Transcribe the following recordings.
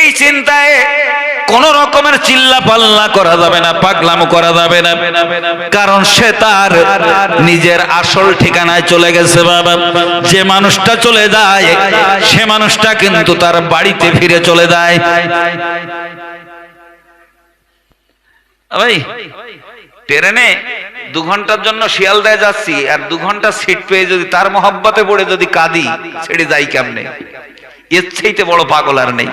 এই চিন্তায় কোন রকমের চিল্লা পাল্লা করা যাবে না, পাগলাম করা যাবে না। কারণ সে তার নিজের আসল ঠিকানায় চলে গেছে, বাবা। যে মানুষটা চলে যায়, সে মানুষটা কিন্তু তার বাড়িতে ফিরে চলে যায়। ভাই, ট্রেনে দু ঘণ্টার জন্য শিয়ালদায় যাচ্ছি, আর দু ঘণ্টা সিট পেয়ে যদি তার মহব্বতে পড়ে যদি কাঁদি, ছেড়ে যাই কেমনে? এর বড় পাগল আর নেই।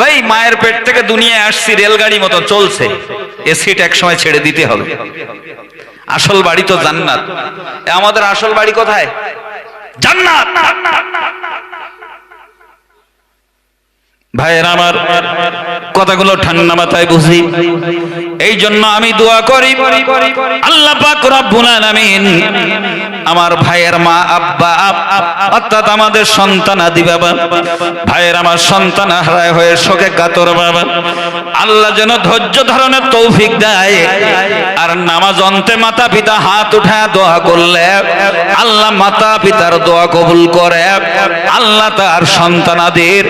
ভাই মায়ের পেট থেকে দুনিয়ায় আসছি, রেলগাড়ি মতো চলছে। এ সিট এক সময় ছেড়ে দিতে হবে। আসল বাড়ি তো জান্নাত। আমাদের আসল বাড়ি কোথায়? জান্নাত! ভাইয়ের, আমার কথাগুলো ঠান্ডা মাথায় বুঝি। এই জন্য আমি দোয়া করি। আল্লাহ পাক রব্বুল আলামিন আমার ভাইয়ের মা, আব্বা অর্থাৎ আমাদের সন্তান আদি বাবা। ভাইয়ের আমার সন্তান হারায় হয়ে শোকে কাতর বাবা। আল্লাহ যেন ধৈর্য ধারণের তৌফিক দেয়। আর নামাজ অন্তে মাতা পিতা হাত উঠায় দোয়া করলে, আল্লাহ মাতা পিতার দোয়া কবুল করে। আল্লাহ তার সন্তানাদের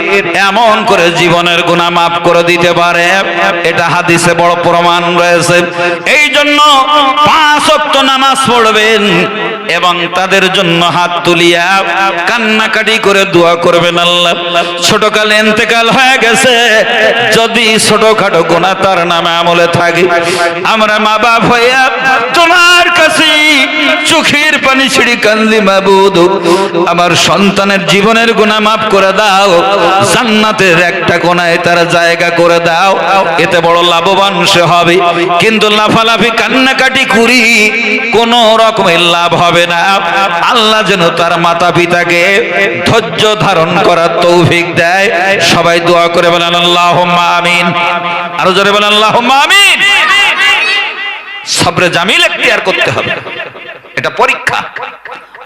এমন করে জীবনের গুণা মাফ করে দিতে পারে। এটা হাদিসে বড় প্রমাণ রয়েছে। এই জন্য পাঁচ অক্ট নামাজ পড়বেন এবং তাদের জন্য হাত তুলিয়া কান্নাকাটি করে দোয়া করবেন আল্লাহ। ছোটকালে এতেকাল হয়ে গেছে। যদি ছোটখাটো গুণা তার নামে আমলে থাকে, আমরা মা বাপ হইয়া তোমার কাছে চোখের পানি ছিড়ি কান্দি মাবুদ। আমার সন্তানের জীবনের গুণা মাফ করে দাও। জান্নাতের একটা কোনায় তার জায়গা করে দাও। এতে বড় লাভবান সে হবে। কিন্তু লাফালাফি, কান্নাকাটি করি কোন রকমের লাভ হবে না। আল্লাহ যেন তার মাতা পিতাকে ধৈর্য ধারণ করার তৌফিক দেয়। সবাই দোয়া করে বলেন আল্লাহ আমিন। আরও জোরে বলেন আল্লাহ আমিন। সবরে জামিল এখতিয়ার করতে হবে। এটা পরীক্ষা।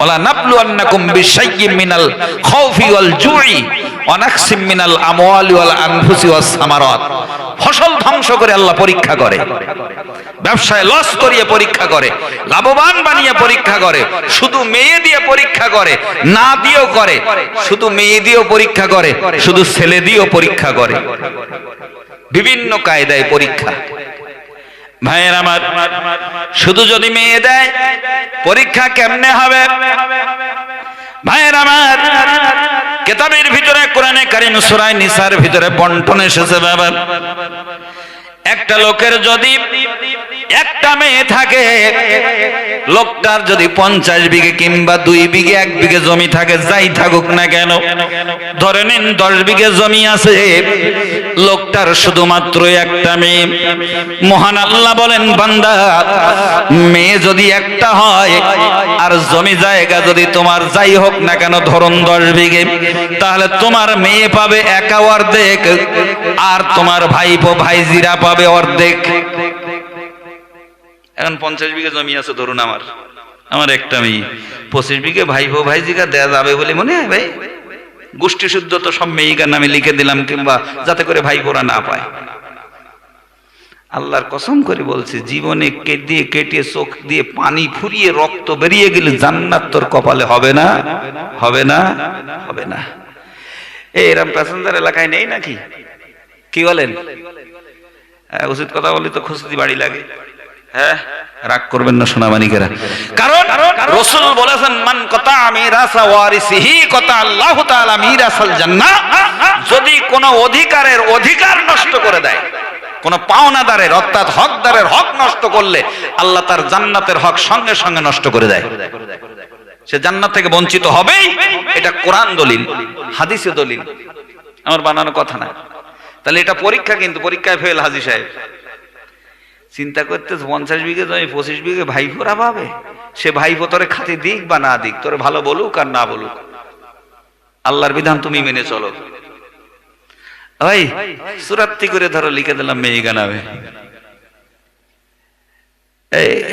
ওলা নাবলু আন্নাকুম বিশাইয়্যিম মিনাল খাউফি ওয়াল জুই। ওয়া নাকসিম মিনাল আমওয়ালি ওয়াল আনফুসি ফসল ধ্বংস করে আল্লাহ পরীক্ষা করে। ব্যবসায় লস করিয়ে পরীক্ষা করে। লাভবান বানিয়ে পরীক্ষা করে। শুধু মেয়ে দিয়ে পরীক্ষা করে, না দিয়েও করে। শুধু মেয়ে দিয়েও পরীক্ষা করে, শুধু ছেলে দিয়েও পরীক্ষা করে। বিভিন্ন কায়দায় পরীক্ষা। ভাইয়ের আমার, শুধু যদি মেয়ে দেয়, পরীক্ষা কেমনে হবে? ভাইয়ের আমার, কেতাবের ভিতরে কোরআনে কারিম সুরাই নিসার ভিতরে বন্টন এসেছে বাবা। একটা লোকের যদি একটা মেয়ে থাকে লোকটার যদি পঞ্চাশ বিঘে কিংবা দুই বিঘে, এক বিঘে জমি থাকে, যাই থাকুক না কেন, ধরে নিন দশ বিঘে জমি আছে। লোকটার শুধুমাত্র একটা মেয়ে। মহান আল্লাহ বলেন, বান্দা, মেয়ে যদি একটা হয়, আর জমি জায়গা যদি তোমার যাই হোক না কেন, ধরুন দশ বিঘে, তাহলে তোমার মেয়ে পাবে একা অর্ধেক, আর তোমার ভাইপো, ভাইজিরা পাবে অর্ধেক। এখন পঞ্চাশ বিঘে জমি আছে ধরুন আমার। আমার একটা মেয়ে। পঁচিশ বিঘে ভাই ভো ভাই ভাইজিকা দেয়া যাবে বলে মনে হয় ভাই? গোষ্ঠী শুদ্ধ তো সব মেয়েকার নামে লিখে দিলাম কিংবা যাতে করে ভাইপোরা না পায়। আল্লাহর কসম করে বলছে জীবনে কেটে কেটে চোখ দিয়ে পানি ফুরিয়ে রক্ত বেরিয়ে গেলে জান্নাত তোর কপালে হবে না? হবে না? হবে না। এই এরম প্যাসেঞ্জার এলাকায় নেই নাকি? কি বলেন? হ্যাঁ, উচিত কথা বলি তো খুশি বাড়ি লাগে। হ্যাঁ? রাগ করবেন না সোনামানিকেরা। কারণ রসুল বলেছেন, মান কথা মিরাসা ওয়ারিসিহি কথা আল্লাহ তাআলা মিরাসাল জান্নাহ। যদি কোন অধিকারের অধিকার নষ্ট করে দেয়, কোন পাওনাদারের, অর্থাৎ হকদারের হক নষ্ট করলে আল্লাহ তার জান্নাতের হক সঙ্গে সঙ্গে নষ্ট করে দেয়। সে জান্নাত থেকে বঞ্চিত হবেই, এটা কোরআন দলিল, হাদিসে দলিল। আমার বানানো কথা না। তাহলে এটা পরীক্ষা কিন্তু, পরীক্ষায় ফেল হাজি সাহেব। চিন্তা করতে পঞ্চাশ বিঘে জমি, পঁচিশ বিঘে ভাইফোরা পাবে। সে ভাইফো তোরে খাতে দিক বা না দিক, তোরে ভালো বলুক আর না বলুক। আল্লাহর বিধান তুমি মেনে চলো। ওই, সুরাত্তি করে ধরো, লিখে দিলাম মেয়ে গানাবে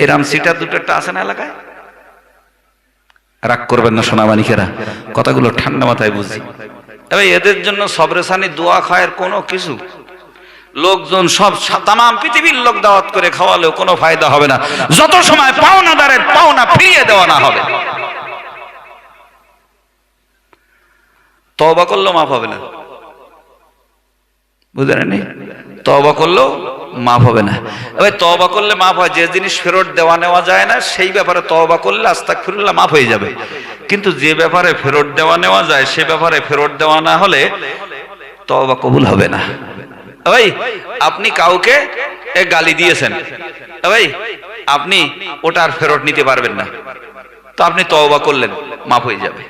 এরাম সিটা দুটো একটা আছে না এলাকায়? রাগ করবেন না সোনামানিকেরা, কথাগুলো ঠান্ডা মাথায় বুঝি তবে এদের জন্য সবরেসানি দোয়া খায়ের কোনো কিছু লোকজন সব তাম পৃথিবীর লোক দাওয়াত করে খাওয়ালেও কোনো ফায়দা হবে না। যত সময় পাওনাদারের পাওনা ফিরিয়ে দেওয়া না হবে। তবা করলেও মাফ হবে না। বুঝলেন তবা করলেও মাফ হবে না। এবার তবা করলে মাফ হয়, যে জিনিস ফেরত দেওয়া নেওয়া যায় না, সেই ব্যাপারে তবা করলে আস্তাক ফিরুল্লাহ মাফ হয়ে যাবে। কিন্তু যে ব্যাপারে ফেরত দেওয়া নেওয়া যায়, সে ব্যাপারে ফেরত দেওয়া না হলে তবা কবুল হবে না। ভাই, আপনি কাউকে গালি দিয়েছেন। ভাই, আপনি ওটা আর ফেরত নিতে পারবেন না। তো আপনি তওবা করলেন, মাফ হয়ে যাবে।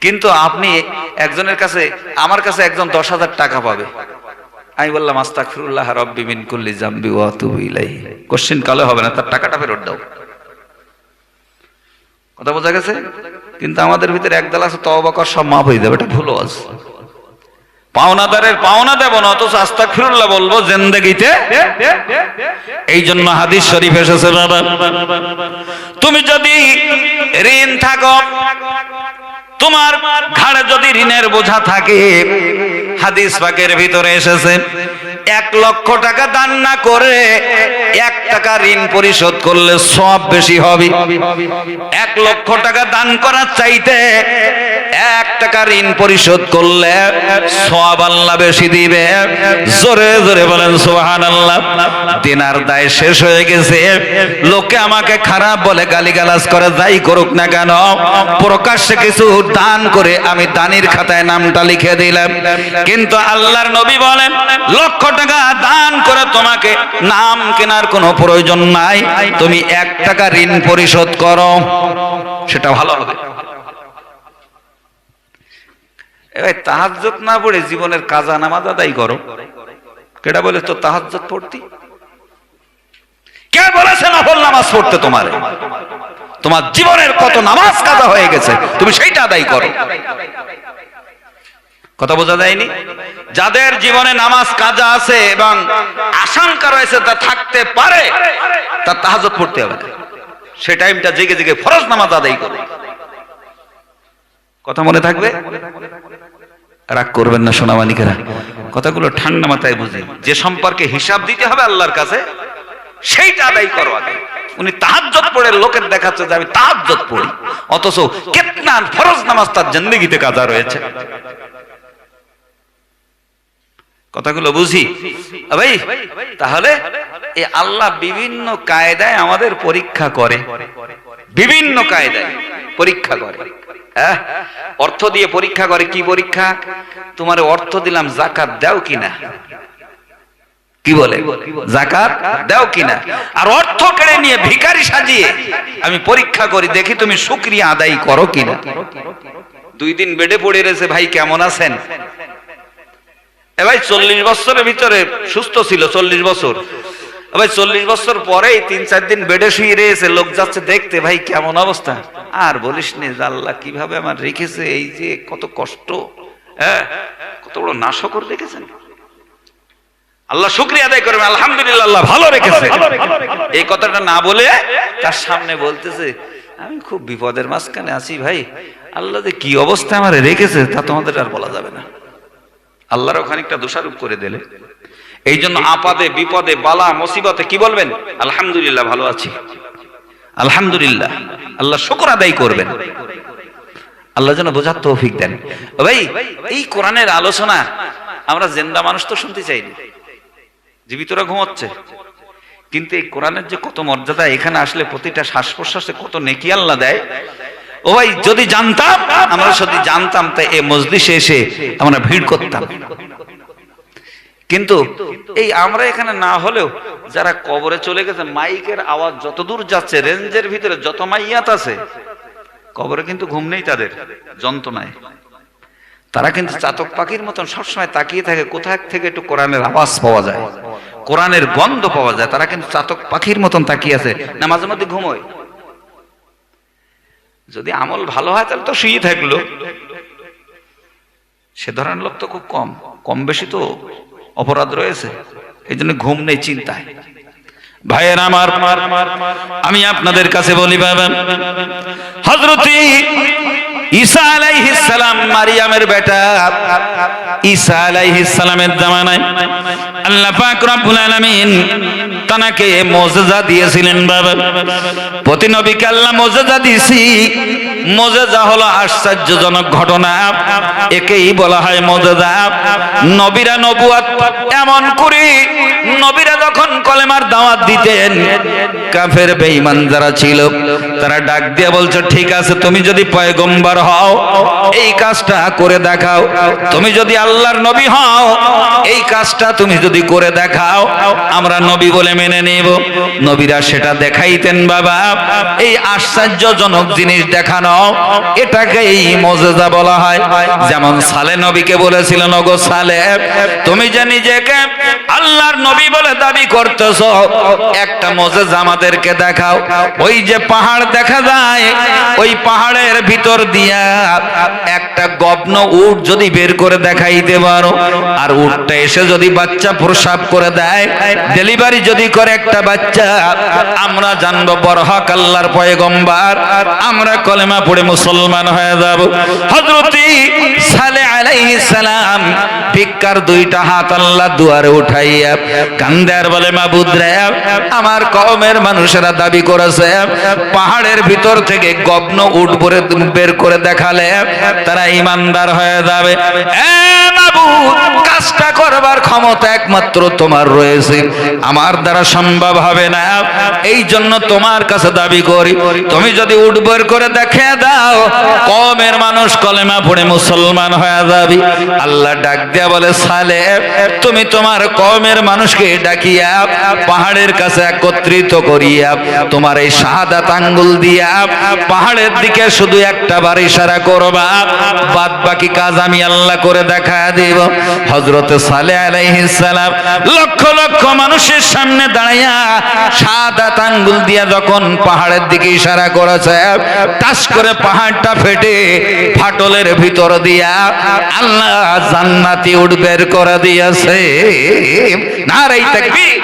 কিন্তু আপনি একজনের কাছে, আমার কাছে একজন দশ হাজার টাকা পাবে। আমি বললাম, আস্তাগফিরুল্লাহ রব্বি মিন কুল্লি জামবি ওয়া আতুবু ইলাইহি। কোশ্চেন কালে হবে না, তার টাকাটা ফেরত দাও। কথা বোঝা গেছে? কিন্তু আমাদের ভিতরে একদল আছে, তওবা কর, সব মাফ হয়ে যাবে। এটা ভুল আছে পাওনাদারের পাওনা দেব না, অথচ আস্তা ফিরুল্লাহ বলব, জেন্দেগিতে এই জন্য হাদিস শরীফ এসেছে, বাবা। তুমি যদি ঋণ থাকো, তোমার ঘাড়ে যদি ঋণের বোঝা থাকে, হাদিস পাকের ভিতরে এসেছে। এক লক্ষ টাকা দান না করে এক টাকা ঋণ পরিশোধ করলে সব বেশি হবে। এক লক্ষ টাকা দান করার চাইতে এক টাকা ঋণ পরিশোধ করলে সব আল্লাহ বেশি দিবে। জোরে জোরে বলেন সোহান আল্লাহ দিনার দায় শেষ হয়ে গেছে। লোকে আমাকে খারাপ বলে গালিগালাজ করে, যাই করুক না কেন, প্রকাশ্যে কিছু দান করে আমি দানির খাতায় নামটা লিখে দিলাম। কিন্তু আল্লাহর নবী বলেন, লক্ষ টাকা দান করে তোমাকে নাম কেনার কোনো প্রয়োজন নাই। তুমি এক টাকা ঋণ পরিশোধ করো। সেটা ভালো হবে। এবার তাহাজ্জত না পড়ে জীবনের কাজা নামাজ আদায় করো। কেটা বলে তো তাহাজ্জত পড়তি? কে বলেছে নফল নামাজ পড়তে তোমার? তোমার জীবনের কত নামাজ কাজা হয়ে গেছে, তুমি সেইটা আদায় করো। কথা বোঝা যায়নি? যাদের জীবনে নামাজ, কাজা আছে এবং আশঙ্কা রয়েছে তা থাকতে পারে তার তাহাজত পড়তে হবে। সে টাইমটা জেগে জেগে ফরজ নামাজ আদায় করো। কথা মনে থাকবে? রাগ করবেন না সোনামানিকেরা কথাগুলো ঠান্ডা মাথায় বুঝি। যে সম্পর্কে হিসাব দিতে হবে আল্লাহর কাছে, সেইটা আদায় করো আগে। উনি তাহাজ্জত পড়ে, লোকের দেখাচ্ছে যে আমি তাহাজ্জত পড়ি। অথচ কেতনা ফরজ নামাজ তার জিন্দগিতে কাজা রয়েছে। কথাগুলো বুঝি? ভাই, তাহলে এই আল্লাহ বিভিন্ন কায়দায় আমাদের পরীক্ষা করে। বিভিন্ন কায়দায় পরীক্ষা করে। হ্যাঁ? অর্থ দিয়ে পরীক্ষা করে, কি পরীক্ষা? তোমার অর্থ দিলাম জাকাত দাও কিনা? কি বলে? জাকাত দাও কিনা? আর অর্থ কেড়ে নিয়ে ভিখারি সাজিয়ে আমি পরীক্ষা করি, দেখি তুমি শুক্রিয়া আদায় করো কিনা? দুই দিন বেডে পড়ে রয়েছে, ভাই কেমন আছেন? এ ভাই চল্লিশ বছরের ভিতরে সুস্থ ছিল চল্লিশ বছর। ভাই চল্লিশ বছর পরেই তিন চার দিন বেডে শুয়ে রয়েছে লোক যাচ্ছে দেখতে ভাই কেমন অবস্থা? আর বলিস নে আল্লাহ কীভাবে আমার রেখেছে এই যে কত কষ্ট হ্যাঁ? কত বড় নাশকর রেখেছেন আল্লাহ শুক্রিয়া আদায় করবে আলহামদুলিল্লাহ আল্লাহ ভালো রেখেছে। এই কথাটা না বলে তার সামনে বলতেছে আমি খুব বিপদের মাঝখানে আছি ভাই আল্লাহ যে কি অবস্থা আমার রেখেছে তা তোমাদের আর বলা যাবে না। আল্লাহর খানিকটা দোষারোপ করে দিলে। এই জন্য আপাদে, বিপদে, বালা, মুসিবতে কি বলবেন? আলহামদুলিল্লাহ, ভালো আছি। আলহামদুলিল্লাহ, আল্লাহ শুকর আদায় করবেন। আল্লাহ যেন বোঝার তৌফিক দেন। ভাই, এই কোরআনের আলোচনা, আমরা জেন্দা মানুষ তো শুনতে চাই না জীবিতরা ঘুমাচ্ছে। কিন্তু এই কোরআনের যে কত মর্যাদা, এখানে আসলে প্রতিটা শ্বাস প্রশ্বাসে কত নেকি আল্লাহ দেয় ও ভাই, যদি জানতাম, আমরা যদি জানতাম, তাই এই মজলিসে এসে আমরা ভিড় করতাম। কিন্তু এই আমরা এখানে না হলেও যারা কবরে চলে গেছে, মাইকের আওয়াজ যতদূর যাচ্ছে, রেঞ্জের ভিতরে যত মাইয়াত আছে, কবরে কিন্তু ঘুম নেই তাদের, যন্ত্রণায়। তারা কিন্তু চাতক পাখির মতন সবসময় তাকিয়ে থাকে, কোথায় থেকে একটু কোরআনের আওয়াজ পাওয়া যায়, কোরআনের গন্ধ পাওয়া যায়, তারা কিন্তু চাতক পাখির মতন তাকিয়ে আছে, না মাঝে মধ্যে ঘুমোয়। যদি আমল ভালো হয়, তাহলে তো শুয়ে থাকল। সে ধরনের লোক তো খুব কম। কম বেশি তো অপরাধ রয়েছে। এই জন্য ঘুম নেই চিন্তায়। ভাইয়ের আমার, আমি আপনাদের কাছে বলি, বাবা হজরতি ঈসা আলাইহিস সালাম মারিয়ামের বেটা। ঈসা আলাইহিস সালামের জামানায় আল্লাহ পাক রব্বুল আলামিন তানাকে মুজিজা দিয়েছিলেন বাবা। প্রতি নবীকে আল্লাহ মুজিজা দিয়েছি। মুজিজা হলো আশ্চর্যজনক ঘটনা। একেই বলা হয় মুজিজা। নবীরা নবুয়াত এমন করে নবীরা যখন কলেমার দাওয়াত দিতেন। কাফের বেঈমান যারা ছিল, তারা ডাক দিয়ে বলছে, ঠিক আছে, তুমি যদি পয়গম্বর হও, এই কাজটা করে দেখাও। তুমি যদি আল্লাহর নবী হও, এই কাজটা তুমি যদি করে দেখাও। আমরা নবী বলে মেনে নেব। নবীরা সেটা দেখাইতেন, বাবা। এই আশ্চর্যজনক জিনিস দেখানো এটাকে এই মজেজা বলা হয়। যেমন সালে নবীকে বলেছিলেন নগো সালে, তুমি যে নিজেকে আল্লাহর নবী বলে দাবি করতেছ একটা মজেজা আমাদেরকে দেখাও। ওই যে পাহাড় দেখা যায়, ওই পাহাড়ের ভিতর দিয়া একটা গব্ন উট যদি বের করে দেখাইতে পারো। আর উটটা এসে যদি বাচ্চা প্রসাব করে দেয়, ডেলিভারি যদি করে একটা বাচ্চা, আমরা জানব, বরহক আল্লাহর পয়গম্বার, আমরা কলেমা পড়ে মুসলমান হয়ে যাব। হযরতি সালে আলাইহিস সালাম ভিক্ষার দুইটা হাত আল্লাহ দুয়ারে উঠাইয়া কান্দার বলে মাবুদ আমার কমের মানুষেরা দাবি করেছে, পাহাড়ের ভিতর থেকে গগ্ন উঠ ভরে বের করে দেখালে তারা ইমানদার হয়ে যাবে। কাজটা করবার ক্ষমতা একমাত্র তোমার রয়েছে। আমার দ্বারা সম্ভব হবে না। এই জন্য তোমার কাছে দাবি করি, তুমি যদি উট বের করে দেখে দাও, কমের মানুষ কলেমা পড়ে মুসলমান হয়ে যাবি। আল্লাহ ডাক দিয়া বলে, সালে, তুমি তোমার কমের মানুষকে ডাকিয়া পাহাড়ের কাছে একত্রিত করিয়া তোমার এই শাহাদাত আঙ্গুল দিয়া পাহাড়ের দিকে শুধু একটা বার ইশারা করবা। বাদ বাকি কাজ আমি আল্লাহ করে দেখা দেব। হযরত সালে আলাইহিস সালাম লক্ষ লক্ষ মানুষের সামনে দাঁড়াইয়া শাহাদাত আঙ্গুল দিয়া যখন পাহাড়ের দিকে ইশারা করেছে টাস করে পাহাড়টা ফেটে ফাটলের ভিতর দিয়া আল্লাহ জান্নাতি উঠ বের করে দিয়েছে। নারাই তাকবীর।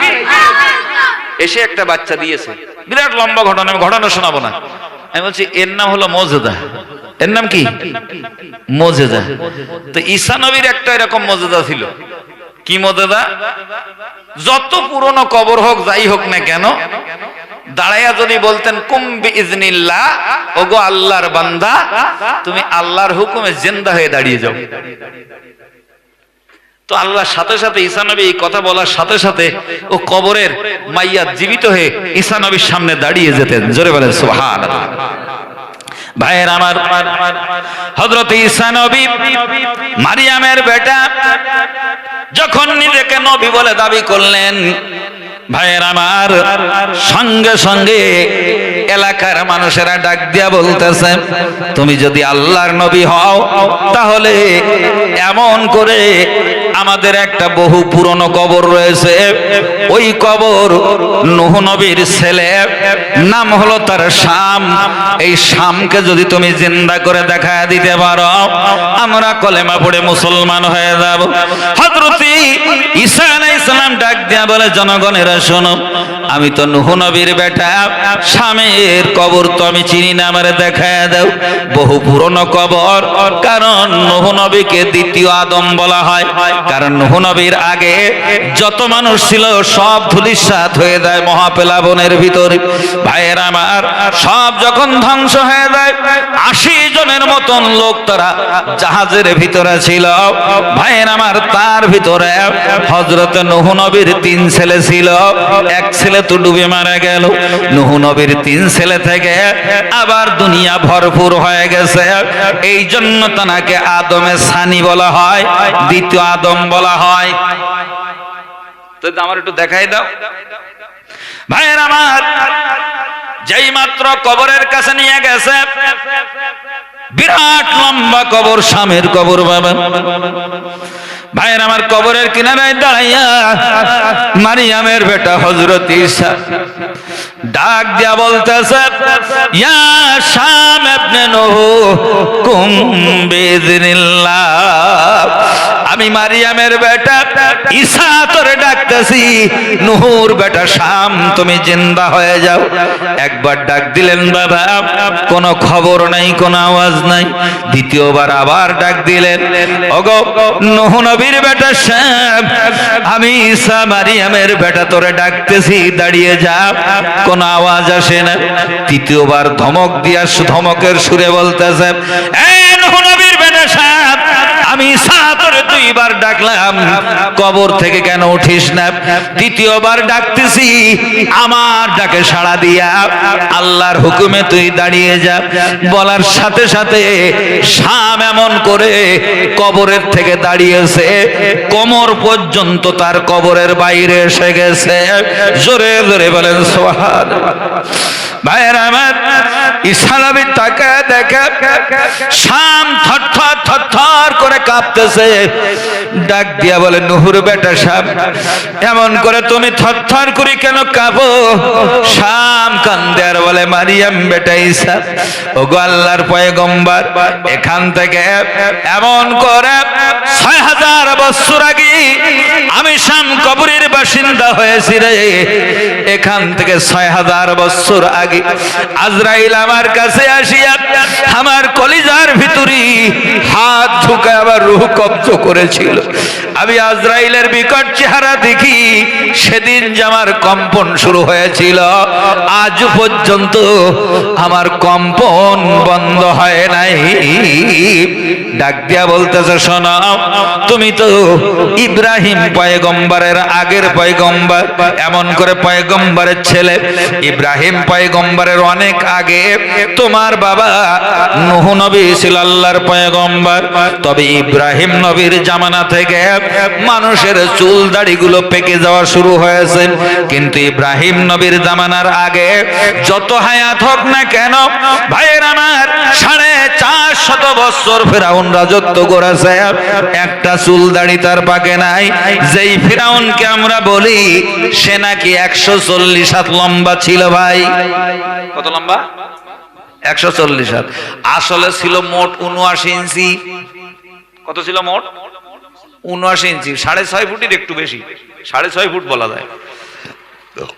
এসে একটা বাচ্চা দিয়েছে। বিরাট লম্বা ঘটনা, আমি ঘটনা শোনাবো না। আমি বলছি, এর নাম হলো মজেদা। এর নাম কি? মজেদা। তো ঈসা নবীর একটা এরকম মজেদা ছিল। কি মজেদা? যত পুরনো কবর হোক, যাই হোক না কেন, দাঁড়াইয়া যদি বলতেন কুম্বি ইজনিল্লাহ ওগো আল্লাহর বান্দা, তুমি আল্লাহর হুকুমে জিন্দা হয়ে দাঁড়িয়ে যাও। তো আল্লাহর সাথে সাথে ঈসা নবী এই কথা বলার সাথে সাথে ও কবরের মাইয়া জীবিত হয়ে ঈসা নবীর সামনে দাঁড়িয়ে যেতেন। জোরে বলেন সুবহান ভাইয়ের আমার হযরত ঈসা নবী মারিয়ামের বেটা, যখন নিজেকে নবী বলে দাবি করলেন, ভাইয়ের আমার সঙ্গে সঙ্গে এলাকার মানুষেরা ডাক দিয়া বলতেছে, তুমি যদি আল্লাহর নবী হও, তাহলে এমন করে আমাদের একটা বহু পুরনো কবর রয়েছে। ওই কবর নুহ নবীর ছেলে, নাম হলো তার শাম। এই শামকে যদি তুমি জিন্দা করে দেখা দিতে পারো, আমরা কলেমা পড়ে মুসলমান হয়ে যাব। হযরতি ঈসা আলাইহিস সালাম ডাক দিয়া বলে, জনগণেরা শোনো, আমি তো নুহ নবীর বেটা। শামের কবর তো আমি চিনি না, আমারে দেখায় দাও। বহু পুরনো কবর, কারণ নুহ নবীকে দ্বিতীয় আদম বলা হয়। কারণ নুহ নবীর আগে যত মানুষ ছিল, সব ধুলিসাৎ হয়ে যায় মহাপেলাবনের ভিতরে। ভাইয়ের আমার, সব যখন ধ্বংস হয়ে যায়, আশি জনের মতন লোক তারা জাহাজের ভিতরে ছিল। ভাইয়ের আমার, তার ভিতরে হজরত নবীর তিন ছেলে ছিল। এক ছেলে তো ডুবে মারা গেল। নুহ নবীর তিন ছেলে থেকে আবার দুনিয়া ভরপুর হয়ে গেছে। এই জন্য তাকে আদমে সানি বলা হয়। দ্বিতীয় আদম বলা হয়। আমার একটু দেখাই দাও। ভাইয়ের আমার, যেই মাত্র কবরের কাছে নিয়ে গেছে, বিরাট লম্বা কবর, স্বামীর কবর বাবা ভাইয়ের আমার কবরের কিনারায় দাঁড়াইয়া মারিয়ামের বেটা হজরত ঈসা ডাক দিয়া বলতেছে, ইয়া শাম ইবনে নূহ, কুম বিইذنিল্লাহ আমি মারিয়ামের বেটা ঈসা তোরে ডাকতেছি, নুহুর বেটা শাম, তুমি জিন্দা হয়ে যাও। একবার ডাক দিলেন, বাবা, কোনো খবর নাই, কোনো আওয়াজ নাই। দ্বিতীয়বার আবার ডাক দিলেন, ওগো, নুহ নবীর বেটা শ্যাম আমি ঈসা মারিয়ামের বেটা তোরে ডাকতেছি, দাঁড়িয়ে যা, কোনো আওয়াজ আসে না। তৃতীয়বার ধমক দিয়া ধমকের সুরে বলতেছে "এই নুহ নবীর বেটা শ্যাম আমি দুইবার ডাকলাম, কবর থেকে কেন উঠিস না? তৃতীয়বার ডাকতেছি, আমার ডাকে সাড়া দিয়া, আল্লাহর হুকুমে তুই দাঁড়িয়ে যা। বলার সাথে সাথে শাম এমন করে কবরের থেকে দাঁড়িয়েছে, কোমর পর্যন্ত তার কবরের বাইরে এসে গেছে। জোরে জোরে বলেন সোহান ভাইয়ের আমার ইসালাবি তাকে দেখে, শাম থরথর থরথর করে কাঁপতেছে। ডাক দিয়া বলে, নুহুর বেটা শাম এমন করে তুমি থরথর করে কেন কাঁপো? শাম কান্দে আর বলে, মারিয়াম বেটা ঈসা ও আল্লাহর পয়গম্বর, এখান থেকে এমন করে ছয় হাজার বছর আগে আমি শাম কবরের বাসিন্দা হয়েছি রে। এখান থেকে ছয় হাজার বছর আগে আজরাইল আমার কাছে আসিয়া আমার কলিজার ভিতরি হাত ঢুকে আবার রুহ কব্জ করেছিল। আমি আজরাইলের বিকট চেহারা দেখি সেদিন যে আমার কম্পন শুরু হয়েছিল। আজ পর্যন্ত আমার কম্পন বন্ধ হয় নাই। ডাক দিয়া বলতেছে, শোনো, তুমি তো ইব্রাহিম পয়গম্বরের আগের পয়গম্বর, এমন করে পয়গম্বরের ছেলে। ইব্রাহিম পয়গম্বরের অনেক আগে তোমার বাবা নুহ নবী ছিল আল্লাহর তবে ইব্রাহিম নবীর জামানা থেকে মানুষের চুল দাড়িগুলো পেকে যাওয়া শুরু হয়েছে। কিন্তু ইব্রাহিম নবীর জামানার আগে যত হায়াত হোক না কেন, ভাইয়ের আমার সাড়ে চার শত বছর ফেরাউন রাজত্ব করেছে। একটা চুল দাড়ি তার পাকে নাই। যেই ফেরাউনকে আমরা বলি, সে নাকি একশো চল্লিশ হাত লম্বা ছিল ভাই। কত লম্বা? একশো চল্লিশ হাত। আসলে ছিল মোট উনআশি ইঞ্চি। কত ছিল মোট? উনআশি ইঞ্চি। সাড়ে ছয় ফুটের একটু বেশি। সাড়ে ছয় ফুট বলা যায়।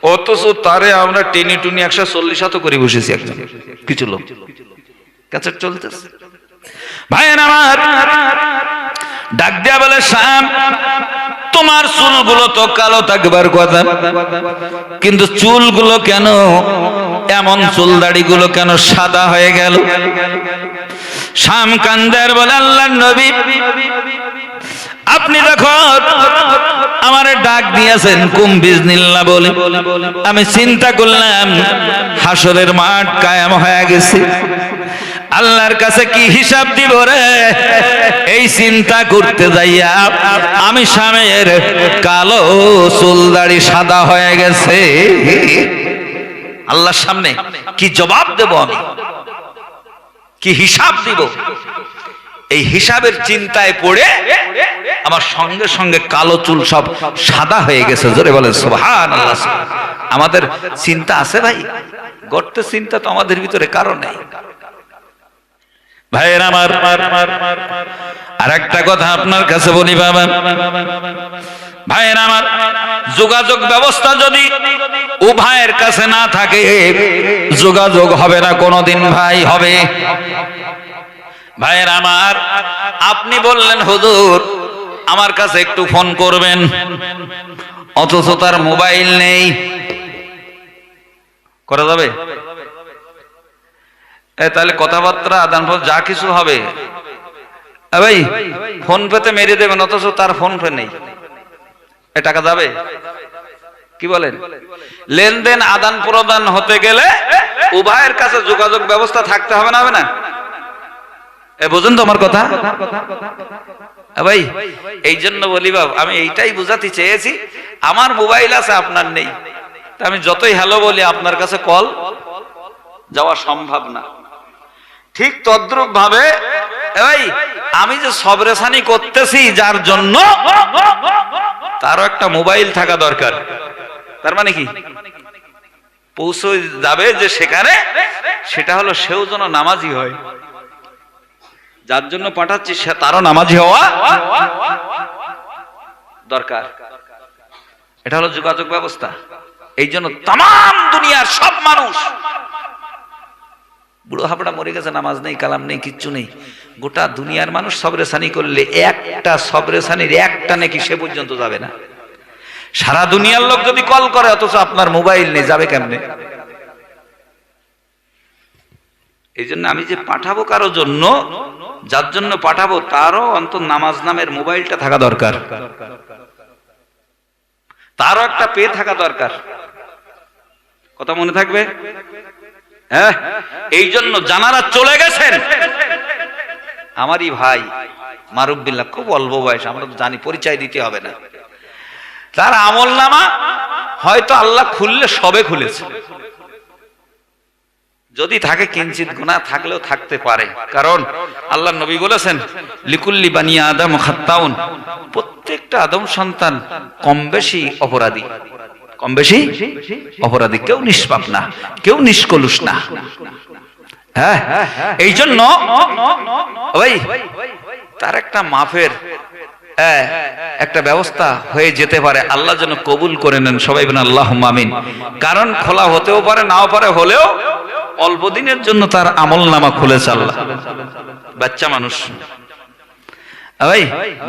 অথচ তারে আমরা টেনি টুনি একশো চল্লিশ হাতও করে বসেছি একদম কিছু লোক। ক্যাসেট চলতেছে। ভাইয়ের আমার, ডাক দেয়া বলে শ্যাম তোমার চুলগুলো তো কালো থাকবার কথা, কিন্তু চুলগুলো কেন, এমন চুল দাড়িগুলো কেন সাদা হয়ে গেল? শাম কান্দার বলে আল্লাহ নবী, আপনি দেখুন আমার ডাক দিয়েছেন কুম বিজনিল্লাহ বলে। আমি চিন্তা করলাম, হাসরের মাঠ কায়াম হয়ে গেছে। আল্লাহর কাছে কি হিসাব দিব রে? এই চিন্তা করতে যাইয়া আমি স্বামীর কালো চুল দাড়ি সাদা হয়ে গেছে। আল্লাহর সামনে কি জবাব দেব আমি? কি হিসাব দিব? এই হিসাবের চিন্তায় পড়ে আমার সঙ্গে সঙ্গে কালো চুল সব সাদা হয়ে গেছে। জোরে বলে সোহান আমাদের চিন্তা আছে ভাই? গর্ত চিন্তা তো আমাদের ভিতরে কারণ নেই। ভাইয়ের আমার। আর একটা কথা আপনার কাছে বলি বাবা। ভাইয়ের আমার, যোগাযোগ ব্যবস্থা যদি উভয়ের কাছে না থাকে, যোগাযোগ হবে না, কোনোদিন ভাই হবে। ভাইয়ের আমার, আপনি বললেন, হুজুর, আমার কাছে একটু ফোন করবেন। অথচ তার মোবাইল নেই। করা যাবে? তাহলে কথাবার্তা আদান যা কিছু হবে। ভাই ফোন পেতে মেরে দেবেন, অথচ তার ফোন পে নেই। টাকা যাবে? কি বলেন? লেনদেন আদান প্রদান হতে গেলে উভয়ের কাছে যোগাযোগ ব্যবস্থা থাকতে হবে না হবে না? বুঝুন তো আমার কথা। ভাই, এই জন্য বলি বাব আমি এইটাই বুঝাতে চেয়েছি, আমার মোবাইল আছে, আপনার নেই। তা আমি যতই হ্যালো বলি, আপনার কাছে কল যাওয়া সম্ভব না। ঠিক তদ্রুপ ভাবে আমি যে সবরেসানি করতেছি যার জন্য তারও একটা মোবাইল থাকা দরকার। তার মানে কি? পৌঁছে যাবে যে সেখানে, সেটা হলো সেও যেন নামাজি হয়। যার জন্য পাঠাচ্ছি, সে তারও নামাজি হওয়া দরকার। এটা হলো যোগাযোগ ব্যবস্থা। এই জন্য তাম দুনিয়ার সব মানুষ বুড়ো হাবড়া মরে গেছে, নামাজ নেই, কালাম নেই, কিচ্ছু নেই। গোটা দুনিয়ার মানুষ সবরেসানি করলে একটা সবরেসানির একটা নাকি সে পর্যন্ত যাবে না। সারা দুনিয়ার লোক যদি কল করে, অথচ আপনার মোবাইল নেই, যাবে কেমনে? এই জন্য আমি যে পাঠাবো কারও জন্য, যার জন্য পাঠাবো, তারও অন্তত নামাজ নামের মোবাইলটা থাকা দরকার। তারও একটা পে থাকা দরকার। কথা মনে থাকবে? হ্যাঁ? এই জন্য জানারা চলে গেছেন। আমারই ভাই মারুবিল্লাহ খুব অল্প বয়স, আমরা তো জানি, পরিচয় দিতে হবে না। তার আমল নামা হয়তো আল্লাহ খুললে সবে খুলেছে। যদি থাকে কিঞ্চিত গুণা থাকলেও থাকতে পারে। কারণ আল্লাহ নবী বলেছেন, লিকুল্লি বানিয়া আদম খাত্তাউন। প্রত্যেকটা আদম সন্তান কম বেশি অপরাধী। কম বেশি অপরাধী কেউ নিষ্পাপ না কেউ নিষ্কলুষ না। হ্যাঁ এই জন্য তার একটা মাফের হ্যাঁ, একটা ব্যবস্থা হয়ে যেতে পারে। আল্লাহ যেন কবুল করে নেন সবাই বলেন আল্লাহ মামিন কারণ খোলা হতেও পারে নাও পারে হলেও অল্প দিনের জন্য তার আমল নামা খুলেছে আল্লাহ। বাচ্চা মানুষ। ওই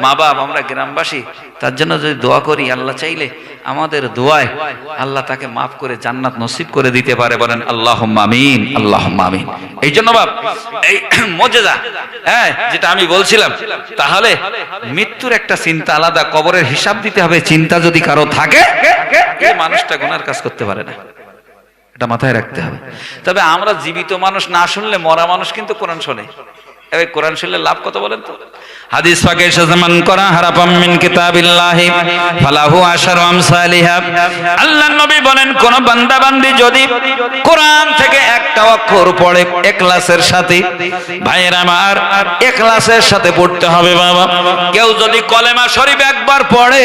মা বাপ, আমরা গ্রামবাসী, তার জন্য যদি দোয়া করি, আল্লাহ চাইলে আমাদের দোয়ায় আল্লাহ তাকে মাফ করে জান্নাত নসিব করে দিতে পারে বলেন আল্লাহ মামিন আল্লাহ মামিন এই জন্য বাপ, এই মজেদা হ্যাঁ যেটা আমি বলছিলাম, তাহলে মৃত্যুর একটা চিন্তা আলাদা, কবরের হিসাব দিতে হবে, চিন্তা যদি কারও থাকে মানুষটা গুনার কাজ করতে পারে না। এটা মাথায় রাখতে হবে। তবে আমরা জীবিত মানুষ না শুনলে মরা মানুষ কিন্তু কোরআন শোনে। কোরআন শুনলে লাভ কত বলেন তো? হাদিস পাকে সাজামান করা হারাপাম মিন কিতাবিল্লাহি, ফালাহু আশারু আমসালিহা। আল্লাহর নবী বলেন, কোন বান্দা বান্দি যদি কোরআন থেকে একটা অক্ষর পড়ে ইখলাসের সাথে, ভাইয়ের আমার ইখলাসের সাথে পড়তে হবে বাবা। কেউ যদি কলেমা শরীফ একবার পড়ে,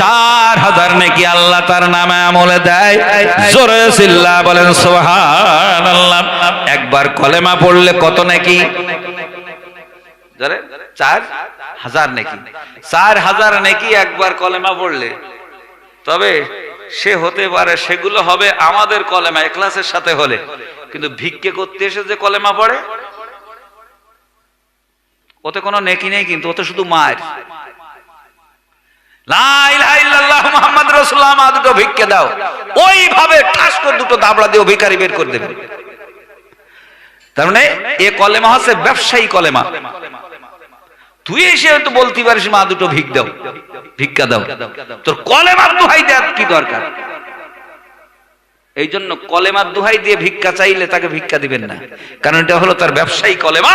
চার হাজার নাকি আল্লাহ তার নামে আমলে দেয়। জোরে সিল্লা বলেন, সুবহানাল্লাহ। একবার কলেমা পড়লে কত নাকি? জানেন? চার হাজার নাকি। চার হাজার নাকি একবার কলেমা পড়লে। তবে সে হতে পারে, সেগুলো হবে আমাদের কলেমা এক্লাসের সাথে হলে। কিন্তু ভিক্ষে করতে এসে যে কলেমা পড়ে, ওতে কোনো নেকি নেই কিন্তু, ওতে শুধু মায়ের। দুটো ভিক্ষে দাও। ওইভাবে ঠাস দুটো দাবড়া দিয়ে ভিকারি বের করে দেবে। তার মানে এ কলেমা হচ্ছে ব্যবসায়ী কলেমা। তুই এসে তো বলতে পারিস, মা, দুটো ভিক দাও, ভিক্ষা দাও। তোর কলেমার দোহাই কি দরকার? এই জন্য কলেমার দোহাই দিয়ে ভিক্ষা চাইলে তাকে ভিক্ষা দিবেন না। কারণ এটা হলো তার ব্যবসায়ী কলেমা।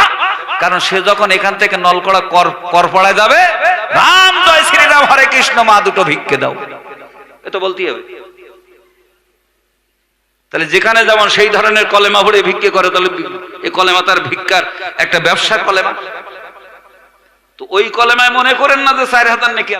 কারণ সে যখন এখান থেকে নলকড়া কর যাবে, রাম জয় শ্রীরাম, হরে কৃষ্ণ, মা, দুটো ভিক্ষে দাও। এ তো বলতেই হবে। তাহলে যেখানে যেমন সেই ধরনের কলেমা ভরে ভিক্ষে করে, তাহলে এই কলেমা তার ভিক্ষার একটা ব্যবসার কলেমা। তো ওই কলেমায় মনে করেন না যে চার হাজার নাকি